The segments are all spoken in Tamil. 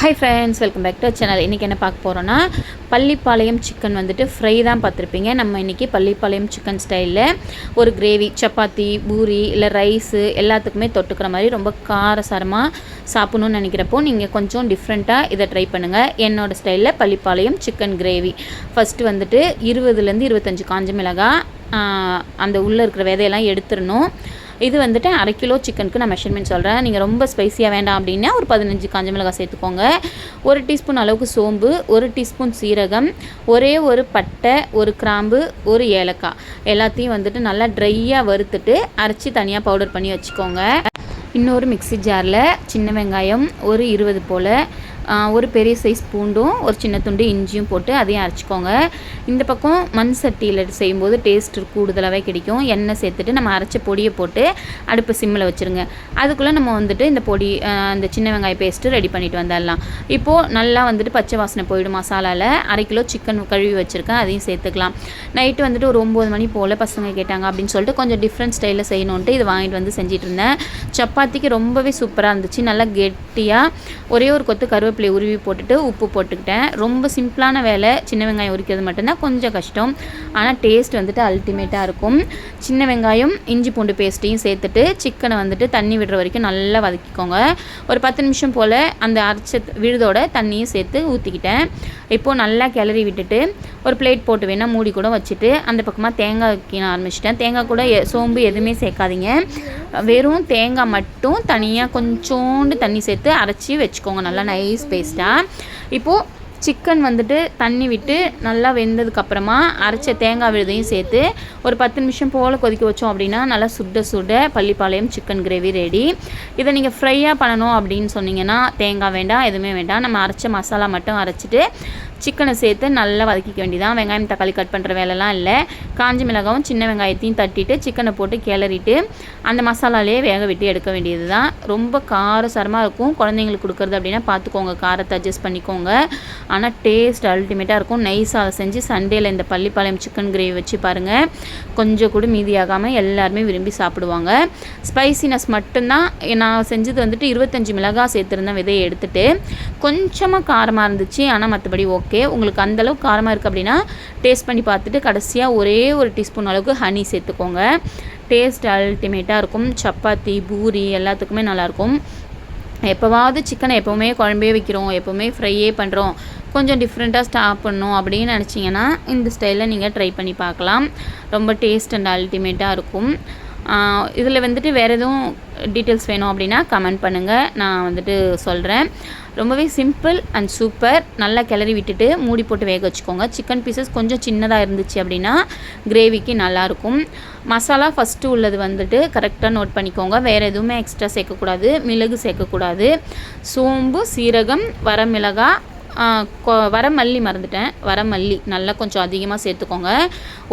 Hi friends welcome back to channel இன்றைக்கி என்ன பார்க்க போகிறோன்னா பள்ளிப்பாளையம் சிக்கன் வந்துட்டு ஃப்ரை தான் பார்த்துருப்பீங்க. நம்ம இன்றைக்கி பள்ளிப்பாளையம் சிக்கன் ஸ்டைலில் ஒரு கிரேவி சப்பாத்தி பூரி இல்லை ரைஸு எல்லாத்துக்குமே தொட்டுக்கிற மாதிரி ரொம்ப காரசாரமாக சாப்பிட்ணுன்னு நினைக்கிறப்போ நீங்கள் கொஞ்சம் டிஃப்ரெண்ட்டாக இதை ட்ரை பண்ணுங்கள் என்னோடய ஸ்டைலில் பள்ளிப்பாளையம் சிக்கன் கிரேவி ஃபஸ்ட்டு வந்துட்டு இருபதுலேருந்து இருபத்தஞ்சி காஞ்ச மிளகாய் அந்த உள்ளே இருக்கிற விதையெல்லாம் எடுத்துடணும். இது வந்துட்டு அரை கிலோ சிக்கனுக்கு நான் மெஷர்மெண்ட் சொல்கிறேன் நீங்கள் ரொம்ப ஸ்பைஸியாக வேண்டாம் அப்படின்னா ஒரு பதினஞ்சு காஞ்ச மிளகாய் சேர்த்துக்கோங்க. ஒரு டீஸ்பூன் அளவுக்கு சோம்பு ஒரு டீஸ்பூன் சீரகம் ஒரே ஒரு பட்டை ஒரு கிராம்பு ஒரு ஏலக்காய். எல்லாத்தையும் வந்துட்டு நல்லா ட்ரையாக வறுத்துட்டு அரைச்சி தனியாக பவுடர் பண்ணி வச்சுக்கோங்க. இன்னொரு மிக்சி ஜாரில் சின்ன வெங்காயம் ஒரு இருபது போல் ஒரு பெரிய சைஸ் பூண்டும் ஒரு சின்ன துண்டு இஞ்சியும் போட்டு அதையும் அரைச்சிக்கோங்க. இந்த பக்கம் மண் சட்டியில் செய்யும்போது டேஸ்ட் கூடுதலாகவே கிடைக்கும். எண்ணெய் சேர்த்துட்டு நம்ம அரைச்ச பொடியை போட்டு அடுப்பு சிம்மில் வச்சுருங்க. அதுக்குள்ளே நம்ம வந்துட்டு இந்த பொடி இந்த சின்ன வெங்காய பேஸ்ட்டு ரெடி பண்ணிட்டு வந்துடலாம். இப்போது நல்லா வந்துட்டு பச்சை வாசனை போயிடும் மசாலாவில் அரை கிலோ சிக்கன் கழுவி வச்சுருக்கேன். அதையும் சேர்த்துக்கலாம். நைட்டு வந்துட்டு ஒரு ஒம்பது மணி போல் பசங்க கேட்டாங்க அப்படின்னு சொல்லிட்டு கொஞ்சம் டிஃப்ரெண்ட் ஸ்டைலில் செய்யணுன்ட்டு இது வாங்கிட்டு வந்து செஞ்சிட்டு இருந்தேன். சப்பாத்திக்கு ரொம்பவே சூப்பராக இருந்துச்சு. நல்லா கெட்டியாக ஒரே ஒரு கொத்து கருவேப்பிலை கருவேப்பிலை உருவி போட்டுட்டு உப்பு போட்டுக்கிட்டேன். ரொம்ப சிம்பிளான வேலை. சின்ன வெங்காயம் உரிக்கிறது மட்டும்தான் கொஞ்சம் கஷ்டம். ஆனால் டேஸ்ட் வந்துட்டு அல்டிமேட்டாக இருக்கும். சின்ன வெங்காயம் இஞ்சி பூண்டு பேஸ்ட்டையும் சேர்த்துட்டு சிக்கனை வந்துட்டு தண்ணி விடுற வரைக்கும் நல்லா வதக்கிக்கோங்க. ஒரு பத்து நிமிஷம் போல் அந்த அரைச்ச விழுதோட தண்ணியும் சேர்த்து ஊற்றிக்கிட்டேன் இப்போது நல்லா கிளறி விட்டுட்டு ஒரு பிளேட் போட்டு வேணால் மூடி கூட வச்சுட்டு அந்த பக்கமாக தேங்காய் வைக்க ஆரம்பிச்சிட்டேன். தேங்காய் கூட சோம்பு எதுவுமே சேர்க்காதீங்க. வெறும் தேங்காய் மட்டும் தனியாக கொஞ்சோண்டு தண்ணி சேர்த்து அரைச்சி வச்சுக்கோங்க. நல்லா நைஸ் பேஸ்ட்டாக இப்போது சிக்கன் வந்துட்டு தண்ணி விட்டு நல்லா வெந்ததுக்கப்புறமா அரைச்ச தேங்காய் விழுதையும் சேர்த்து ஒரு பத்து நிமிஷம் போல் கொதிக்க வச்சோம் அப்படின்னா நல்லா சுட சுட பள்ளிப்பாளையம் சிக்கன் கிரேவி ரெடி இதை நீங்கள் ஃப்ரையாக பண்ணணும் அப்படின்னு சொன்னீங்கன்னா தேங்காய் வேண்டாம் எதுவுமே வேண்டாம். நம்ம அரைச்ச மசாலா மட்டும் அரைச்சிட்டு சிக்கனை சேர்த்து நல்லா வதக்கிக்க வேண்டியதான் வெங்காயம் தக்காளி கட் பண்ணுற வேலைலாம் இல்லை. காஞ்சி மிளகாவும் சின்ன வெங்காயத்தையும் தட்டிட்டு சிக்கனை போட்டு கிளறிட்டு அந்த மசாலாலேயே வேக விட்டு எடுக்க வேண்டியது தான் ரொம்ப காரசாரமாக இருக்கும். குழந்தைங்களுக்கு கொடுக்குறது அப்படின்னா பார்த்துக்கோங்க காரத்தை அட்ஜஸ்ட் பண்ணிக்கோங்க. ஆனால் டேஸ்ட் அல்டிமேட்டாக இருக்கும். நைஸாக அதை செஞ்சு சண்டேயில் இந்த பள்ளிப்பாளையம் சிக்கன் கிரேவி வச்சு பாருங்கள் கொஞ்சம் கூட மீதியாகாமல் எல்லாருமே விரும்பி சாப்பிடுவாங்க. ஸ்பைசினஸ் மட்டும்தான். நான் செஞ்சது வந்துட்டு இருபத்தஞ்சி மிளகாய் சேர்த்துருந்தேன். விதையை எடுத்துகிட்டு கொஞ்சமாக காரமாக இருந்துச்சு. ஆனால் மற்றபடி ஓகே ஓகே உங்களுக்கு அந்தளவுக்கு காரமாக இருக்குது அப்படின்னா டேஸ்ட் பண்ணி பார்த்துட்டு கடைசியாக ஒரே ஒரு டீஸ்பூன் அளவுக்கு ஹனி சேர்த்துக்கோங்க. டேஸ்ட் அல்டிமேட்டாக இருக்கும். சப்பாத்தி பூரி எல்லாத்துக்குமே நல்லாயிருக்கும் எப்போவாவது சிக்கனை எப்போவுமே குழம்பே வைக்கிறோம் எப்போவுமே ஃப்ரையே பண்ணுறோம் கொஞ்சம் டிஃப்ரெண்ட்டாக ஸ்டாப் பண்ணணும் அப்படின்னு நினச்சிங்கன்னா இந்த ஸ்டைலில் நீங்கள் ட்ரை பண்ணி பார்க்கலாம். ரொம்ப டேஸ்ட் அண்ட் அல்டிமேட்டாக இருக்கும். இதில் வந்துட்டு வேறு எதுவும் டீட்டெயில்ஸ் வேணும் அப்படின்னா கமெண்ட் பண்ணுங்கள் நான் வந்துட்டு சொல்கிறேன் ரொம்பவே சிம்பிள் அண்ட் சூப்பர் நல்லா கிளறி விட்டுட்டு மூடி போட்டு வேக வச்சுக்கோங்க. சிக்கன் பீசஸ் கொஞ்சம் சின்னதாக இருந்துச்சு அப்படின்னா கிரேவிக்கு நல்லாயிருக்கும் மசாலா ஃபஸ்ட்டு உள்ளது வந்துட்டு கரெக்டாக நோட் பண்ணிக்கோங்க. வேறு எதுவுமே எக்ஸ்ட்ரா சேர்க்கக்கூடாது. மிளகு சேர்க்கக்கூடாது. சோம்பு சீரகம் வரமிளகாய் வரமல்லி மறந்துட்டேன். வரமல்லி நல்லா கொஞ்சம் அதிகமாக சேர்த்துக்கோங்க.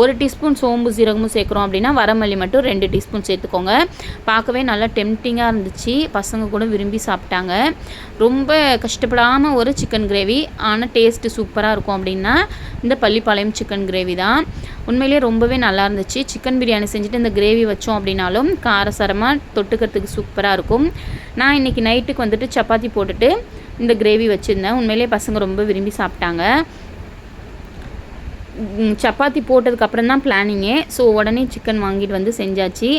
ஒரு டீஸ்பூன் சோம்பு சீரகமும் சேர்க்குறோம் அப்படின்னா வரமல்லி மட்டும் ரெண்டு டீஸ்பூன் சேர்த்துக்கோங்க. பார்க்கவே நல்லா டெம்டிங்காக இருந்துச்சு. பசங்க கூட விரும்பி சாப்பிட்டாங்க. ரொம்ப கஷ்டப்படாமல் ஒரு சிக்கன் கிரேவி ஆனால் டேஸ்ட்டு சூப்பராக இருக்கும் அப்படின்னா இந்த பள்ளிப்பாளையம் சிக்கன் கிரேவி தான். உண்மையிலேயே ரொம்பவே நல்லா இருந்துச்சு. சிக்கன் பிரியாணி செஞ்சுட்டு இந்த கிரேவி வச்சோம் அப்படின்னாலும் காரசாரமாக தொட்டுக்கிறதுக்கு சூப்பராக இருக்கும். நான் இன்றைக்கி நைட்டுக்கு வந்துட்டு சப்பாத்தி போட்டுட்டு இந்த கிரேவி வச்சுருந்தேன். உண்மையிலே பசங்க ரொம்ப விரும்பி சாப்பிட்டாங்க. சப்பாத்தி போட்டதுக்கப்புறம் தான் பிளானிங்கே ஸோ உடனே சிக்கன் வாங்கிட்டு வந்து செஞ்சாச்சு.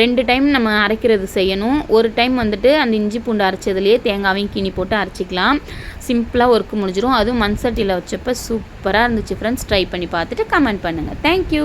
ரெண்டு டைம் நம்ம அரைக்கிறது செய்யணும். ஒரு டைம் வந்துட்டு அந்த இஞ்சி பூண்டு அரைச்சதுலேயே தேங்காவையும் கிணி போட்டு அரைச்சிக்கலாம். சிம்பிளாக ஒர்க்கு முடிஞ்சிடும் அதுவும் மண் சட்டியில் வச்சப்போ சூப்பராக இருந்துச்சு ஃப்ரெண்ட்ஸ் ட்ரை பண்ணி பார்த்துட்டு கமெண்ட் பண்ணுங்கள் தேங்க்யூ